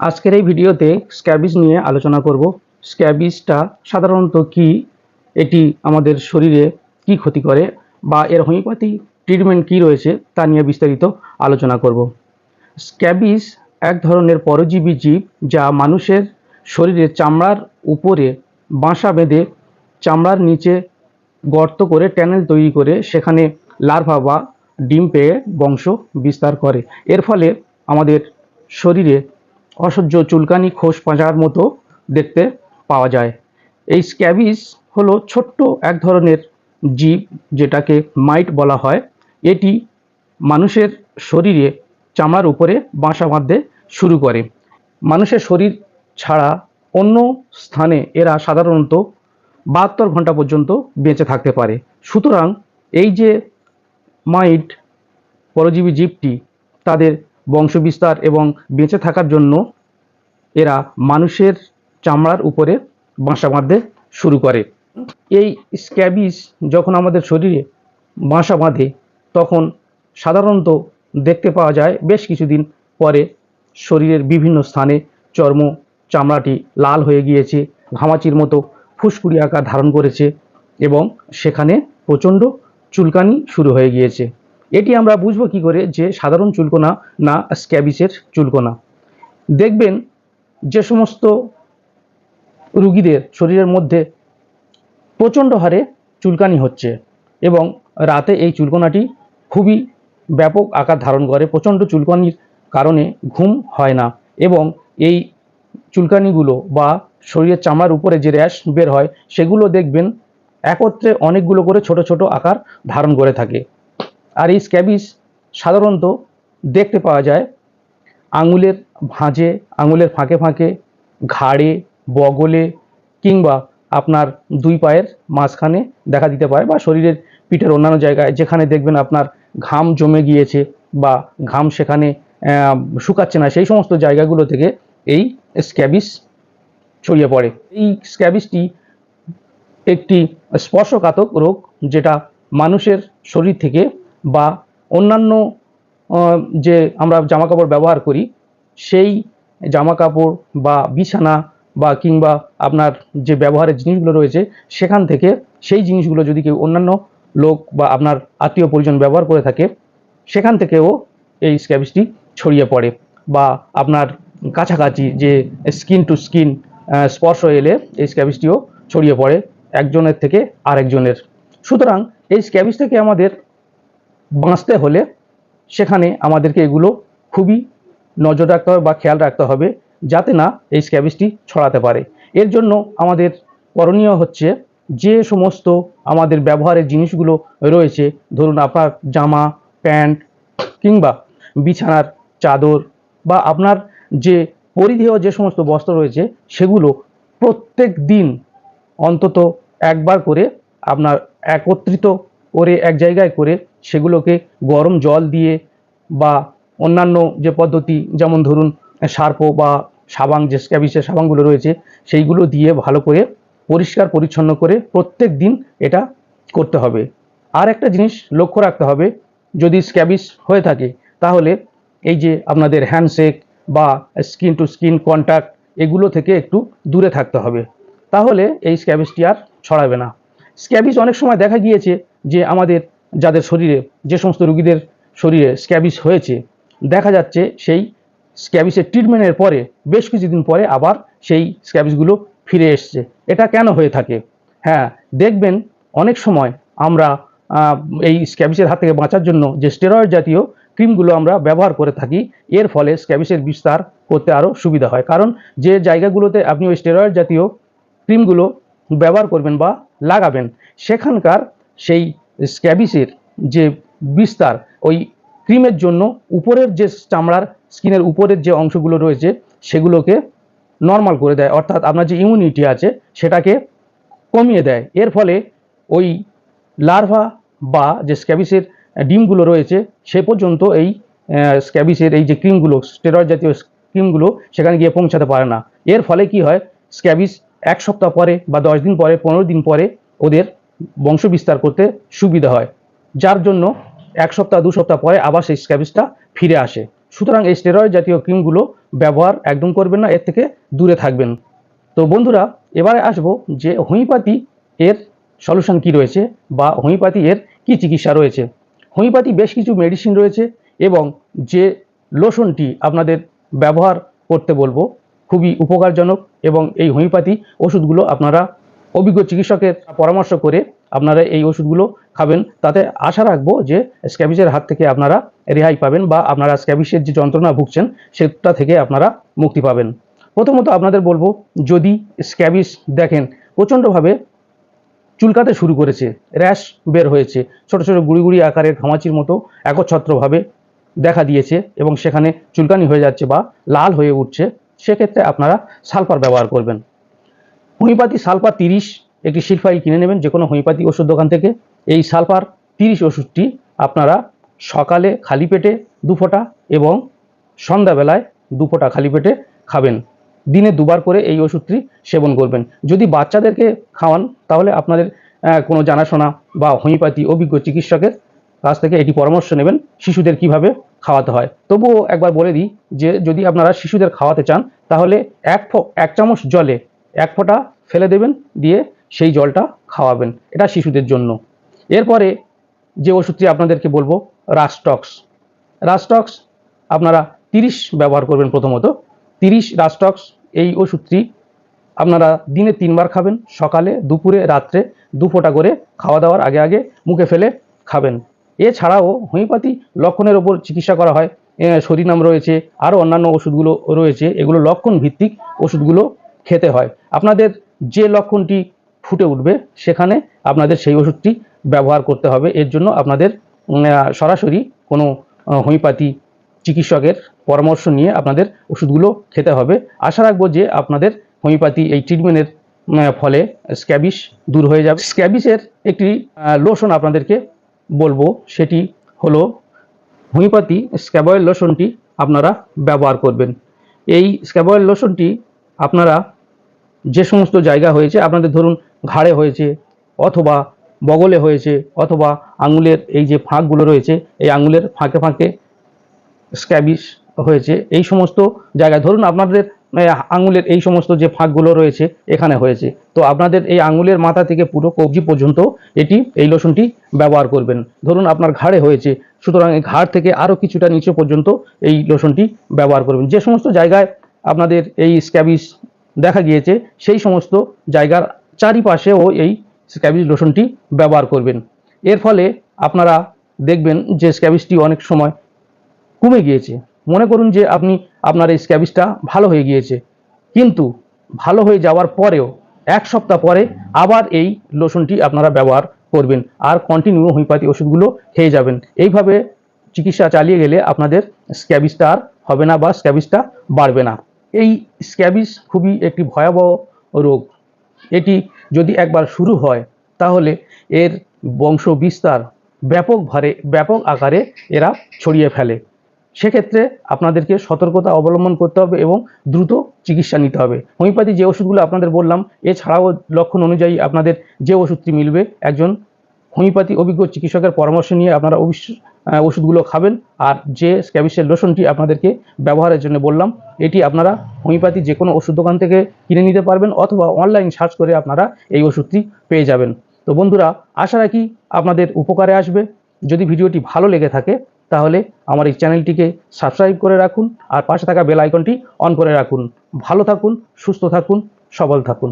আজকের এই ভিডিওতে স্ক্যাবিস নিয়ে আলোচনা করব। স্ক্যাবিসটা সাধারণত কি? এটি আমাদের শরীরে কি ক্ষতি করে? বা এর হোমিওপ্যাথি ট্রিটমেন্ট কি রয়েছে? তা নিয়ে বিস্তারিত আলোচনা করব। স্ক্যাবিস এক ধরনের পরজীবী জীব যা মানুষের শরীরে চামড়ার উপরে বাসা বেঁধে চামড়ার নিচে গর্ত করে ট্যানেল তৈরি করে সেখানে লার্ভা বা ডিম পেয়ে বংশ বিস্তার করে। এর ফলে আমাদের শরীরে অসহ্য চুলকানি, খোস পাঁজার মতো দেখতে পাওয়া যায়। এই স্ক্যাবিস হলো ছোট্ট এক ধরনের জীব যেটাকে মাইট বলা হয়। এটি মানুষের শরীরে চামড়ার উপরে বাসা বাঁধতে শুরু করে। মানুষের শরীর ছাড়া অন্য স্থানে এরা সাধারণত বাহাত্তর ঘণ্টা পর্যন্ত বেঁচে থাকতে পারে। সুতরাং এই যে মাইট পরজীবী জীবটি তাদের বংশবিস্তার এবং বেঁচে থাকার জন্য এরা মানুষের চামড়ার উপরে বাসা বাঁধতে শুরু করে। এই স্ক্যাবিস যখন আমাদের শরীরে বাসা বাঁধে, তখন সাধারণত দেখতে পাওয়া যায় বেশ কিছুদিন পরে শরীরের বিভিন্ন স্থানে চর্ম চামড়াটি লাল হয়ে গিয়েছে, ঘামাচির মতো ফুসকুড়ি আকার ধারণ করেছে এবং সেখানে প্রচণ্ড চুলকানি শুরু হয়ে গিয়েছে। এটি আমরা বুঝব কি করে? যে সাধারণ চুলকোনা না স্ক্যাবিসের চুলকোনা। দেখবেন যে সমস্ত রুগীদের শরীরের মধ্যে প্রচণ্ড হারে চুলকানি হচ্ছে এবং রাতে এই চুলকোনাটি খুবই ব্যাপক আকার ধারণ করে। প্রচণ্ড চুলকানির কারণে ঘুম হয় না এবং এই চুলকানিগুলো বা শরীরের চামড়ার উপরে যে র্যাশ বের হয়, সেগুলো দেখবেন একত্রে অনেকগুলো করে ছোট ছোট আকার ধারণ করে থাকে। আর এই স্ক্যাবিস সাধারণত দেখতে পাওয়া যায় আঙুলের ভাঁজে, আঙুলের ফাঁকে ফাঁকে, ঘাড়ে, বগলে কিংবা আপনার দুই পায়ের মাঝখানে দেখা দিতে পারে বা শরীরের পিঠের অন্যান্য জায়গায় যেখানে দেখবেন আপনার ঘাম জমে গিয়েছে বা ঘাম সেখানে শুকাচ্ছে না। সেই সমস্ত জায়গাগুলো থেকে এই স্ক্যাবিস ছড়িয়ে পড়ে। এই স্ক্যাবিসটি একটি স্পর্শকাতক রোগ যেটা মানুষের শরীর থেকে বা অন্যান্য যে আমরা জামা কাপড় ব্যবহার করি, সেই জামা কাপড় বা বিছানা বা কিংবা আপনার যে ব্যবহারের জিনিসগুলো রয়েছে, সেখান থেকে সেই জিনিসগুলো যদি কেউ অন্যান্য লোক বা আপনার আত্মীয় পরিজন ব্যবহার করে থাকে, সেখান থেকেও এই স্ক্যাবিসটি ছড়িয়ে পড়ে বা আপনার কাছাকাছি যে স্কিন টু স্কিন স্পর্শ এলে এই স্ক্যাবিসটিও ছড়িয়ে পড়ে একজনের থেকে আরেকজনের। সুতরাং এই স্ক্যাবিস থেকে আমাদের বাঁচতে হলে সেখানে আমাদেরকে এগুলো খুবই নজর রাখতে হবে বা খেয়াল রাখতে হবে যাতে না এই স্ক্যাবিসটি ছড়াতে পারে। এর জন্য আমাদের করণীয় হচ্ছে যে সমস্ত আমাদের ব্যবহারের জিনিসগুলো রয়েছে, ধরুন আপনার জামা, প্যান্ট কিংবা বিছানার চাদর বা আপনার যে পরিধেয় যে সমস্ত বস্ত্র রয়েছে, সেগুলো প্রত্যেক দিন অন্তত একবার করে আপনার একত্রিত করে এক জায়গায় করে সেগুলোকে গরম জল দিয়ে বা অন্যান্য যে পদ্ধতি, যেমন ধরুন সার্পো বা সাবান, যে স্ক্যাবিসের সাবানগুলো রয়েছে, সেইগুলো দিয়ে ভালো করে পরিষ্কার, পরিচ্ছন্ন করে প্রত্যেক দিন এটা করতে হবে। আর একটা জিনিস লক্ষ্য রাখতে হবে, যদি স্ক্যাবিস হয়ে থাকে, তাহলে এই যে আপনাদের হ্যান্ডশেক বা স্কিন টু স্কিন কন্ট্যাক্ট এগুলো থেকে একটু দূরে থাকতে হবে। তাহলে এই স্ক্যাবিসটি আর ছড়াবে না। স্ক্যাবিস অনেক সময় দেখা গিয়েছে যে আমাদের যাদের শরীরে যে সমস্ত রুগীদের শরীরে স্ক্যাবিস হয়েছে, দেখা যাচ্ছে সেই স্ক্যাবিসের ট্রিটমেন্টের পরে, বেশ কিছুদিন পরে আবার সেই স্ক্যাবিসগুলো ফিরে এসছে। এটা কেন হয়ে থাকে? হ্যাঁ দেখবেন অনেক সময় আমরা এই স্ক্যাবিসের হাত থেকে বাঁচার জন্য যে স্টেরয়েড জাতীয় ক্রিমগুলো আমরা ব্যবহার করে থাকি, এর ফলে স্ক্যাবিসের বিস্তার করতে আরও সুবিধা হয়। কারণ যে জায়গাগুলোতে আপনি ওই স্টেরয়েড জাতীয় ক্রিমগুলো ব্যবহার করবেন বা লাগাবেন, সেখানকার সেই স্ক্যাবিসের যে বিস্তার, ওই ক্রিমের জন্য উপরের যে চামড়ার স্কিনের উপরের যে অংশগুলো রয়েছে, সেগুলোকে নর্মাল করে দেয়। অর্থাৎ আপনার যে ইমিউনিটি আছে, সেটাকে কমিয়ে দেয়। এর ফলে ওই লার্ভা বা যে স্ক্যাবিসের ডিমগুলো রয়েছে, সে পর্যন্ত এই স্ক্যাবিসের এই যে ক্রিমগুলো স্টেরয়েড জাতীয় ক্রিমগুলো সেখানে গিয়ে পৌঁছাতে পারে না। এর ফলে কি হয়, স্ক্যাবিস এক সপ্তাহ পরে বা দশ দিন পরে, পনেরো দিন পরে ওদের বংশ বিস্তার করতে সুবিধা হয়, যার জন্য এক সপ্তাহ, দু সপ্তাহ পরে আবার সেই স্ক্যাবিসটা ফিরে আসে। সুতরাং এই স্টেরয়েড জাতীয় ক্রিমগুলো ব্যবহার একদম করবেন না, এর থেকে দূরে থাকবেন। তো বন্ধুরা, এবারে আসব যে হোমিওপ্যাথি এর সলিউশন কি রয়েছে বা হোমিওপ্যাথি এর কি চিকিৎসা রয়েছে। হোমিওপ্যাথি বেশ কিছু মেডিসিন রয়েছে এবং যে লোশনটি আপনাদের ব্যবহার করতে বলব, খুবই উপকারজনক এবং এই হোমিওপ্যাথি ওষুধগুলো আপনারা অভিজ্ঞ চিকিৎসকের পরামর্শ করে আপনারা এই ওষুধগুলো খাবেন। তাতে আশা রাখব যে স্ক্যাবিসের হাত থেকে আপনারা রেহাই পাবেন বা আপনারা স্ক্যাবিসের যে যন্ত্রণা ভুগছেন, সেটা থেকে আপনারা মুক্তি পাবেন। প্রথমত আপনাদের বলব, যদি স্ক্যাবিস দেখেন, প্রচণ্ডভাবে চুলকাতে শুরু করেছে, র্যাশ বের হয়েছে, ছোট ছোট গুড়ি গুড়ি আকারের ঘামাচির মতো একচ্ছত্রভাবে দেখা দিয়েছে এবং সেখানে চুলকানি হয়ে যাচ্ছে বা লাল হয়ে উঠছে, সেক্ষেত্রে আপনারা সালফার ব্যবহার করবেন। হোমিওপ্যাথি সালফার তিরিশ একটি শিল ফাইল কিনে নেবেন যে কোনো হোমিওপ্যাথি ওষুধ দোকান থেকে। এই সালফার তিরিশ ওষুধটি আপনারা সকালে খালি পেটে দু ফোঁটা এবং সন্ধ্যাবেলায় দু ফোঁটা খালি পেটে খাবেন। দিনে দুবার করে এই ওষুধটি সেবন করবেন। যদি বাচ্চাদেরকে খাওয়ান, তাহলে আপনাদের কোনো জানাশোনা বা হোমিওপ্যাথি অভিজ্ঞ চিকিৎসকের কাছ থেকে এটি পরামর্শ নেবেন, শিশুদের কীভাবে খাওয়াতে হয়। তবুও একবার বলে দিই যে, যদি আপনারা শিশুদের খাওয়াতে চান, তাহলে এক ফো- এক চামচ জলে এক ফোঁটা ফেলে দেবেন, দিয়ে সেই জলটা খাওয়াবেন। এটা শিশুদের জন্য। এরপরে যে ওষুধটি আপনাদেরকে বলব রাস্টক্স রাস্টক্স আপনারা তিরিশ ব্যবহার করবেন প্রথমত। তিরিশ রাস্টক্স এই ওষুধটি আপনারা দিনে তিনবার খাবেন, সকালে, দুপুরে, রাত্রে, দু ফোঁটা করে খাওয়া দাওয়ার আগে আগে মুখে ফেলে খাবেন। এছাড়াও হোমিওপ্যাথি লক্ষণের ওপর চিকিৎসা করা হয়। সরিনাম রয়েছে, আরও অন্যান্য ওষুধগুলো রয়েছে। এগুলো লক্ষণ ভিত্তিক ওষুধগুলো খেতে হয়। আপনাদের যে লক্ষণটি ফুটে উঠবে, সেখানে আপনাদের সেই ওষুধটি ব্যবহার করতে হবে। এর জন্য আপনাদের সরাসরি কোনো হোমিওপ্যাথি চিকিৎসকের পরামর্শ নিয়ে আপনাদের ওষুধগুলো খেতে হবে। আশা রাখব যে আপনাদের হোমিওপ্যাথি এই ট্রিটমেন্টের ফলে স্ক্যাবিস দূর হয়ে যাবে। স্ক্যাবিসের একটি লোশন আপনাদেরকে বলব, সেটি হলো হোমিওপ্যাথি স্ক্যাবয়েল লোশনটি আপনারা ব্যবহার করবেন। এই স্ক্যাবয়েল লোশনটি আপনারা যে সমস্ত জায়গা হয়েছে, আপনাদের ধরুন ঘাড়ে হয়েছে অথবা বগলে হয়েছে অথবা আঙুলের এই যে ফাঁকগুলো রয়েছে, এই আঙুলের ফাঁকে ফাঁকে স্ক্যাবিস হয়েছে, এই সমস্ত জায়গায় ধরুন আপনাদের আঙুলের এই সমস্ত যে ফাঁকগুলো রয়েছে এখানে হয়েছে। তো আপনাদের এই আঙুলের মাথা থেকে পুরো কবজি পর্যন্ত এটি, এই লোশনটি ব্যবহার করবেন। ধরুন আপনার ঘাড়ে হয়েছে, সুতরাং এই ঘাড় থেকে আরও কিছুটা নিচে পর্যন্ত এই লোশনটি ব্যবহার করবেন। যে সমস্ত জায়গায় আপনাদের এই স্ক্যাবিস দেখা গিয়েছে, সেই সমস্ত জায়গার চারিপাশেও এই স্ক্যাবিস লোশনটি ব্যবহার করবেন। এর ফলে আপনারা দেখবেন যে স্ক্যাবিসটি অনেক সময় কমে গিয়েছে। মনে করুন যে আপনি আপনার এই স্ক্যাবিসটা ভালো হয়ে গিয়েছে, কিন্তু ভালো হয়ে যাওয়ার পরেও এক সপ্তাহ পরে আবার এই লোশনটি আপনারা ব্যবহার করবেন আর কন্টিনিউ হোমিওপ্যাথি ওষুধগুলো খেয়ে যাবেন। এইভাবে চিকিৎসা চালিয়ে গেলে আপনাদের স্ক্যাবিসটা আর হবে না বা স্ক্যাবিসটা বাড়বে না। এই স্ক্যাবিস খুবই একটি ভয়াবহ রোগ। এটি যদি একবার শুরু হয়, তাহলে এর বংশ বিস্তার ব্যাপক ভারে, ব্যাপক আকারে এরা ছড়িয়ে ফেলে। সেক্ষেত্রে আপনাদেরকে সতর্কতা অবলম্বন করতে হবে এবং দ্রুত চিকিৎসা নিতে হবে। হোমিওপ্যাথি যে ওষুধগুলো আপনাদের বললাম, এছাড়াও লক্ষণ অনুযায়ী আপনাদের যে ওষুধটি মিলবে, একজন হোমিওপ্যাথি অভিজ্ঞ চিকিৎসকের পরামর্শ নিয়ে আপনারা ওষুধগুলো খাবেন। আর যে স্ক্যাবিসের লোশনটি আপনাদেরকে ব্যবহারের জন্য বললাম, এটি আপনারা হোমিওপ্যাথি যে কোনো ওষুধ দোকান থেকে কিনে নিতে পারবেন অথবা অনলাইন সার্চ করে আপনারা এই ওষুধটি পেয়ে যাবেন। তো বন্ধুরা, আশা রাখি আপনাদের উপকারে আসবে। যদি ভিডিওটি ভালো লেগে থাকে, তাহলে আমার এই চ্যানেলটিকে সাবস্ক্রাইব করে রাখুন আর পাশে থাকা বেল আইকনটি অন করে রাখুন। ভালো থাকুন, সুস্থ থাকুন, সবল থাকুন।